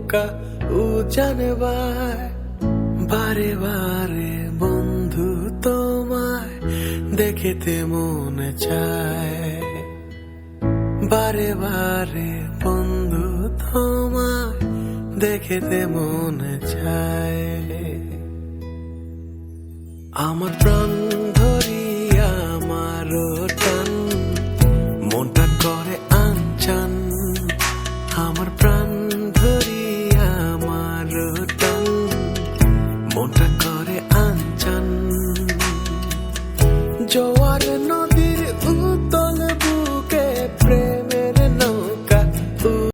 নৌকা উজান বায় বারে বারে বন্ধু তোমায় দেখিতে মনে চায় বারে বারে বন্ধু তোমায় দেখিতে মনে চায় আমার প্রাণ প্রাণ